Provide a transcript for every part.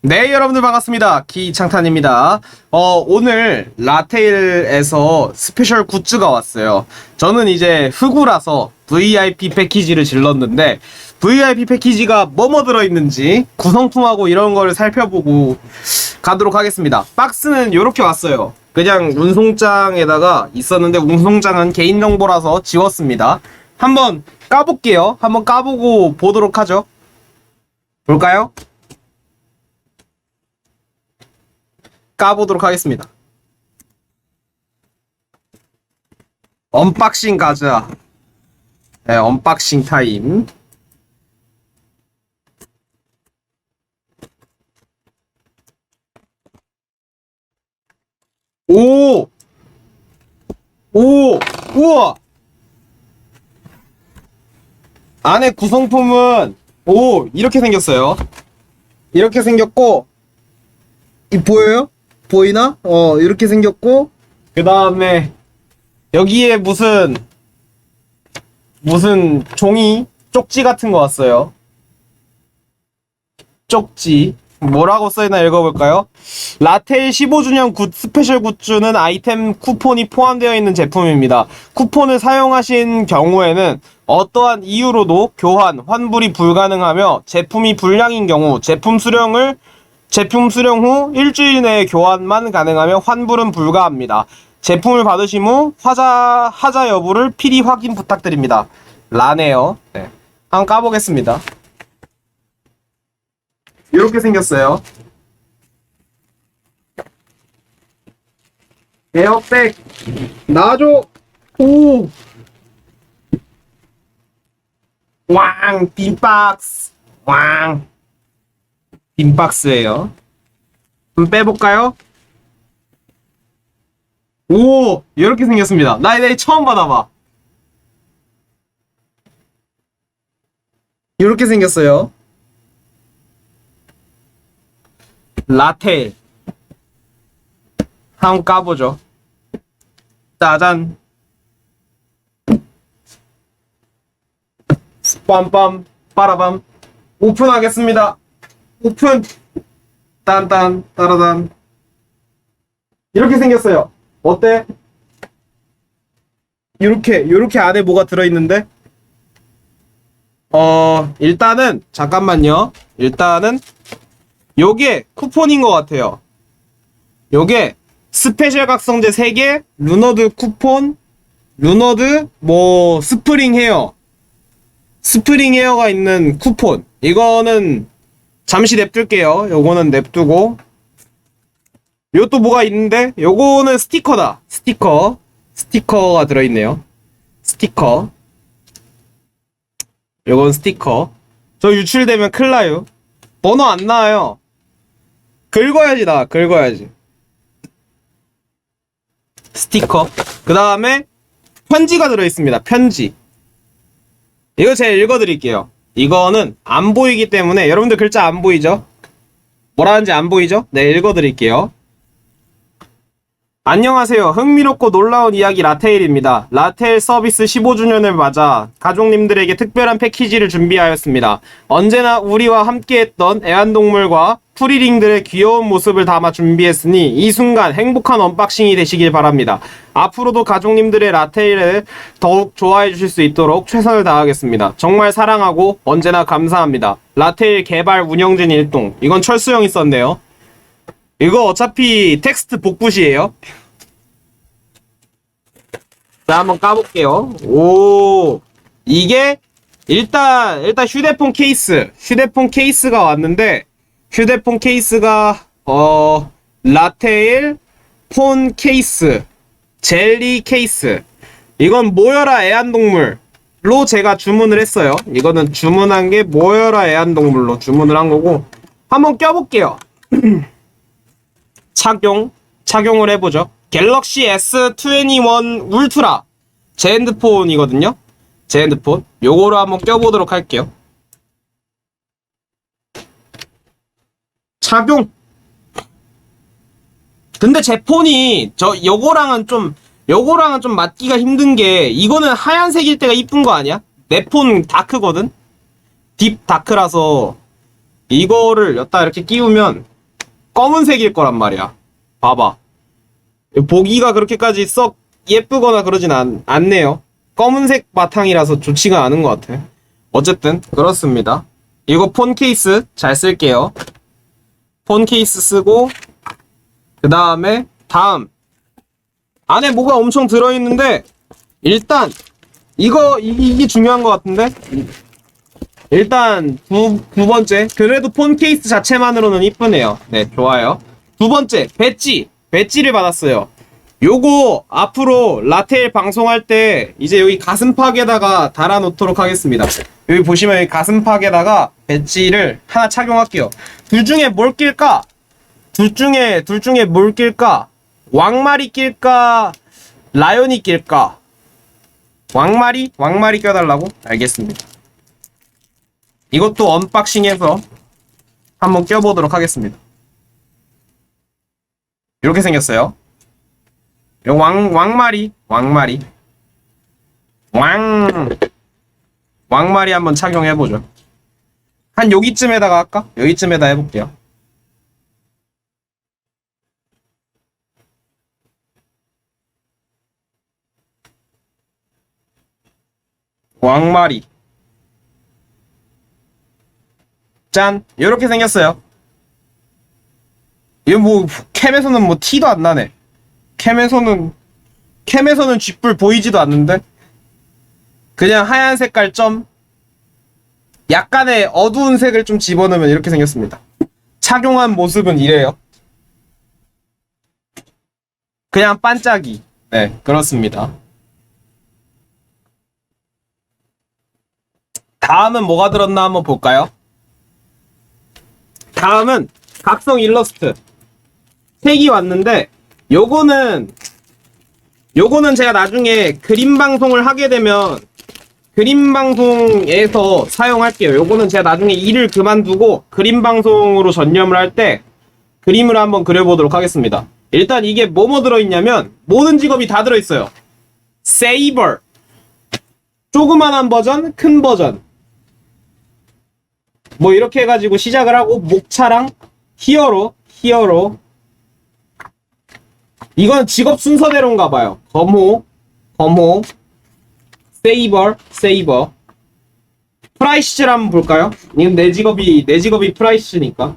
네, 여러분들 반갑습니다. 기창탄입니다. 어, 오늘 라테일에서 스페셜 굿즈가 왔어요. 저는 이제 흑우라서 VIP 패키지를 질렀는데, VIP 패키지가 뭐뭐 들어있는지 구성품하고 이런 걸 살펴보고 가도록 하겠습니다. 박스는 이렇게 왔어요. 그냥 운송장에다가 있었는데, 운송장은 개인정보라서 지웠습니다. 한번 까볼게요. 한번 까보고 보도록 하죠. 볼까요? 까보도록 하겠습니다. 언박싱 가자. 네, 언박싱 타임. 오! 오! 우와! 안에 구성품은 오! 이렇게 생겼어요. 이렇게 생겼고 이 보여요? 보이나? 어 이렇게 생겼고 그 다음에 여기에 무슨 무슨 종이 쪽지 같은 거 왔어요. 쪽지 뭐라고 써있나 읽어볼까요? 라텔 15주년 굿 스페셜 굿즈는 아이템 쿠폰이 포함되어 있는 제품입니다. 쿠폰을 사용하신 경우에는 어떠한 이유로도 교환, 환불이 불가능하며 제품이 불량인 경우 제품 수령을 제품 수령 후 일주일 내에 교환만 가능하며 환불은 불가합니다. 제품을 받으신 후 화자 하자 여부를 필히 확인 부탁드립니다. 라네요. 네. 한번 까보겠습니다. 이렇게 생겼어요. 에어백 나줘. 오. 왕 빈박스 왕 빈박스예요. 한번 빼볼까요? 오 이렇게 생겼습니다. 나 이제 처음 받아봐. 이렇게 생겼어요. 라테 한번 까보죠. 짜잔. 빰빰 빠라밤 오픈하겠습니다. 오픈 딴딴 따라단 이렇게 생겼어요. 어때? 이렇게 요렇게 안에 뭐가 들어있는데 어 일단은 잠깐만요. 일단은 요게 쿠폰인 것 같아요. 요게 스페셜 각성제 3개, 루너드 쿠폰, 루너드 뭐 스프링 헤어, 스프링 헤어가 있는 쿠폰. 이거는 잠시 냅둘게요. 요거는 냅두고. 요또 뭐가 있는데? 요거는 스티커다. 스티커. 스티커가 들어있네요. 스티커. 요건 스티커. 저 유출되면 큰일 나요. 번호 안 나와요. 긁어야지 나. 긁어야지. 스티커. 그 다음에 편지가 들어있습니다. 편지. 이거 제가 읽어드릴게요. 이거는 안 보이기 때문에 여러분들 글자 안 보이죠? 뭐라는지 안 보이죠? 네, 읽어드릴게요. 안녕하세요. 흥미롭고 놀라운 이야기 라테일입니다. 라테일 서비스 15주년을 맞아 가족님들에게 특별한 패키지를 준비하였습니다. 언제나 우리와 함께했던 애완동물과 프리링들의 귀여운 모습을 담아 준비했으니 이 순간 행복한 언박싱이 되시길 바랍니다. 앞으로도 가족님들의 라테일을 더욱 좋아해 주실 수 있도록 최선을 다하겠습니다. 정말 사랑하고 언제나 감사합니다. 라테일 개발 운영진 일동. 이건 철수 형이 썼네요. 이거 어차피 텍스트 복붙이에요. 자, 한번 까볼게요. 오, 이게 일단 일단 휴대폰 케이스, 휴대폰 케이스가 왔는데 휴대폰 케이스가 어 라테일 폰 케이스, 젤리 케이스. 이건 모여라 애완동물로 제가 주문을 했어요. 이거는 주문한 게 모여라 애완동물로 주문을 한 거고 한번 껴볼게요. 착용 착용을 해보죠. 갤럭시 S21 울트라 제 핸드폰이거든요. 제 핸드폰 요거로 한번 껴보도록 할게요. 착용. 근데 제 폰이 저 요거랑은 좀 요거랑은 좀 맞기가 힘든 게 이거는 하얀색일 때가 이쁜 거 아니야? 내 폰 다크거든. 딥 다크라서 이거를 여기다 이렇게 끼우면 검은색일 거란 말이야. 봐봐. 보기가 그렇게까지 썩 예쁘거나 그러진 않, 않네요. 검은색 바탕이라서 좋지가 않은 것 같아. 어쨌든 그렇습니다. 이거 폰 케이스 잘 쓸게요. 폰 케이스 쓰고 그 다음에 다음. 안에 뭐가 엄청 들어있는데 일단 이거 이- 이게 중요한 것 같은데? 일단 두, 두 번째. 그래도 폰 케이스 자체만으로는 이쁘네요. 네 좋아요. 두 번째 배지. 배지를 받았어요 요거 앞으로 라텔 방송할 때 이제 여기 가슴팍에다가 달아 놓도록 하겠습니다. 여기 보시면 여기 가슴팍에다가 배지를 하나 착용할게요. 둘 중에 뭘 낄까? 둘 중에 둘 중에 뭘 낄까? 왕마리 낄까? 라연이 낄까? 왕마리? 왕마리 껴달라고? 알겠습니다. 이것도 언박싱해서 한번 껴보도록 하겠습니다. 이렇게 생겼어요. 요 왕, 왕마리, 왕마리. 왕, 왕마리 한번 착용해 보죠. 한 여기쯤에다가 할까? 여기쯤에다 해볼게요. 왕마리. 짠 이렇게 생겼어요 이거 뭐 캠에서는 뭐 티도 안 나네 캠에서는 캠에서는 쥐뿔 보이지도 않는데? 그냥 하얀 색깔 점 약간의 어두운 색을 좀 집어넣으면 이렇게 생겼습니다. 착용한 모습은 이래요. 그냥 반짝이. 네 그렇습니다. 다음은 뭐가 들었나 한번 볼까요? 다음은 각성 일러스트. 색이 왔는데 요거는 요거는 제가 나중에 그림 방송을 하게 되면 그림 방송에서 사용할게요. 요거는 제가 나중에 일을 그만두고 그림 방송으로 전념을 할 때 그림을 한번 그려보도록 하겠습니다. 일단 이게 뭐뭐 들어있냐면 모든 직업이 다 들어있어요. 세이버 조그만한 버전, 큰 버전 뭐 이렇게 해가지고 시작을 하고 목차랑 히어로 히어로 이건 직업 순서대로인가 봐요 검호 검호 세이버 세이버 프라이시즈를 한번 볼까요? 이건 내 직업이 내 직업이 프라이시즈니까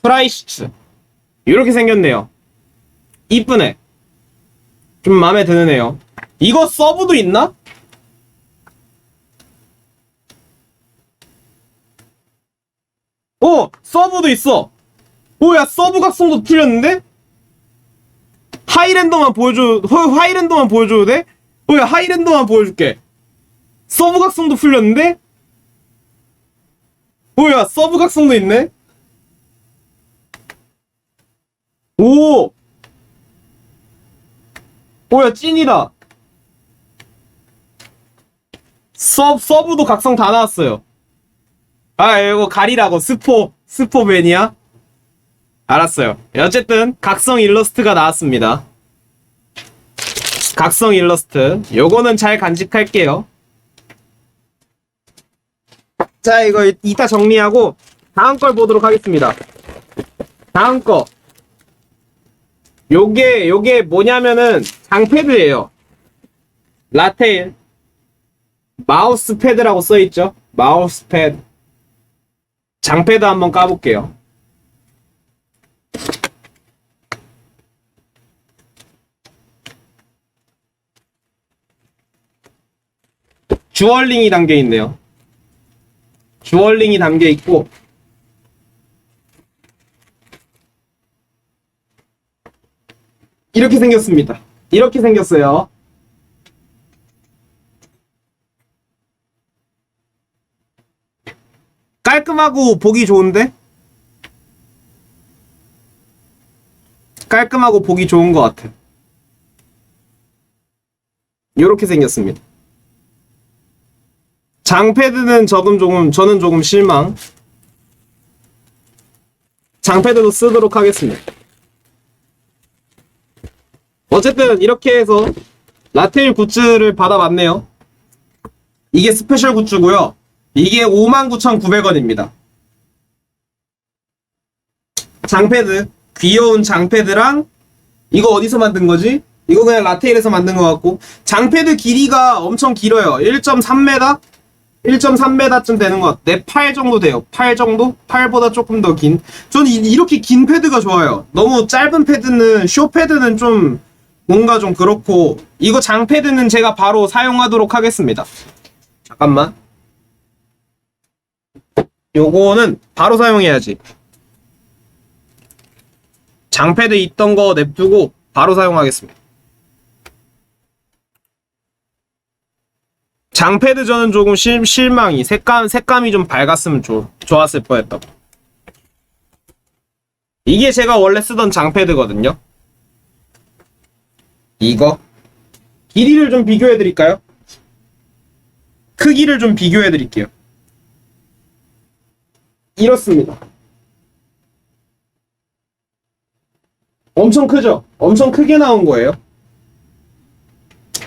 프라이시즈 이렇게 생겼네요 이쁘네 좀 마음에 드는 애요. 이거 서브도 있나? 오! 서브도 있어! 오, 야, 서브 각성도 풀렸는데? 하이랜더만 보여줘, 허- 하이랜더만 보여줘도 돼? 오, 야, 하이랜더만 보여줄게. 서브 각성도 풀렸는데? 오, 야, 서브 각성도 있네? 오! 오야 찐이다 서, 서브도 각성 다 나왔어요 아 이거 가리라고. 스포 스포 매니아 알았어요. 어쨌든 각성 일러스트가 나왔습니다. 각성 일러스트. 요거는 잘 간직할게요. 자 이거 이따 정리하고 다음 걸 보도록 하겠습니다. 다음 거. 요게 요게 뭐냐면은 장패드예요. 라테일. 마우스 패드라고 써 있죠. 마우스 패드. 장패드 한번 까볼게요. 주얼링이 담겨 있네요. 주얼링이 담겨 있고 이렇게 생겼습니다. 이렇게 생겼어요. 깔끔하고 보기 좋은데? 깔끔하고 보기 좋은 것 같아. 이렇게 생겼습니다. 장패드는 조금 조금 저는 조금 실망. 장패드도 쓰도록 하겠습니다. 어쨌든 이렇게 해서 라테일 굿즈를 받아봤네요. 이게 스페셜 굿즈고요. 이게 59,900원입니다. 장패드, 귀여운 장패드랑 이거 어디서 만든 거지? 이거 그냥 라테일에서 만든 것 같고 장패드 길이가 엄청 길어요. 1.3m? 1.3m쯤 되는 것 같아. 내팔 정도 돼요. 팔 정도? 팔보다 조금 더 긴. 저는 이- 이렇게 긴 패드가 좋아요. 너무 짧은 패드는, 쇼 패드는 좀 뭔가 좀 그렇고 이거 장 패드는 제가 바로 사용하도록 하겠습니다. 잠깐만. 요거는 바로 사용해야지. 장패드 있던 거 냅두고 바로 사용하겠습니다. 장패드 저는 조금 실, 실망이 색감 색감이 좀 밝았으면 좋, 좋았을 뻔했다고. 이게 제가 원래 쓰던 장패드거든요. 이거 길이를 좀 비교해 드릴까요? 크기를 좀 비교해 드릴게요. 이렇습니다. 엄청 크죠? 엄청 크게 나온 거예요.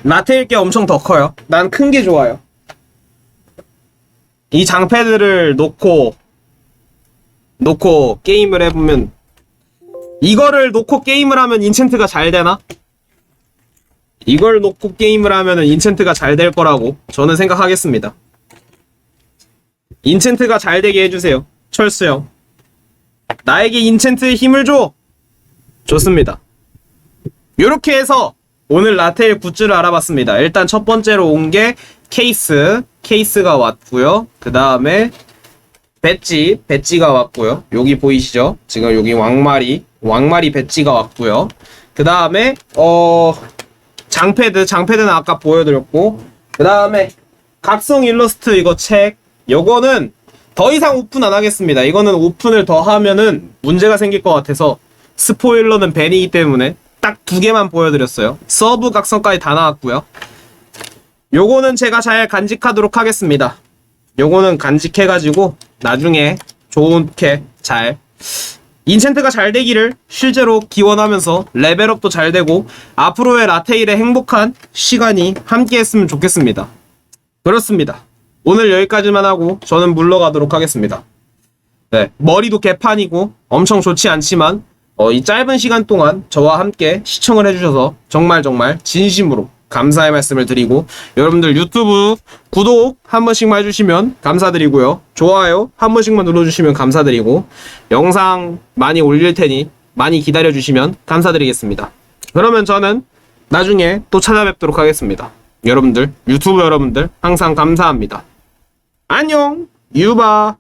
라테일 게 엄청 더 커요. 난 큰 게 좋아요. 이 장패드를 놓고 놓고 게임을 해보면 이거를 놓고 게임을 하면 인챈트가 잘 되나? 이걸 놓고 게임을 하면은 인챈트가 잘 될 거라고 저는 생각하겠습니다. 인챈트가 잘 되게 해주세요. 철수 형. 나에게 인챈트의 힘을 줘! 좋습니다. 요렇게 해서 오늘 라테일 굿즈를 알아봤습니다. 일단 첫 번째로 온 게 케이스. 케이스가 왔고요. 그 다음에 배지. 배지가 왔고요. 여기 보이시죠? 지금 여기 왕마리. 왕마리 배지가 왔고요. 그 다음에 어 장패드. 장패드는 아까 보여드렸고 그 다음에 각성 일러스트 이거 책. 요거는 더 이상 오픈 안 하겠습니다. 이거는 오픈을 더 하면은 문제가 생길 것 같아서 스포일러는 벤이기 때문에 딱 두 개만 보여드렸어요. 서브 각성까지 다 나왔고요. 요거는 제가 잘 간직하도록 하겠습니다. 요거는 간직해가지고 나중에 좋게 잘 인챈트가 잘 되기를 실제로 기원하면서 레벨업도 잘 되고 앞으로의 라테일의 행복한 시간이 함께 했으면 좋겠습니다. 그렇습니다. 오늘 여기까지만 하고 저는 물러가도록 하겠습니다. 네, 머리도 개판이고 엄청 좋지 않지만 어, 이 짧은 시간 동안 저와 함께 시청을 해주셔서 정말 정말 진심으로 감사의 말씀을 드리고 여러분들 유튜브 구독 한 번씩만 해주시면 감사드리고요. 좋아요 한 번씩만 눌러주시면 감사드리고 영상 많이 올릴 테니 많이 기다려주시면 감사드리겠습니다. 그러면 저는 나중에 또 찾아뵙도록 하겠습니다. 여러분들 유튜브 여러분들 항상 감사합니다. 안녕. 유바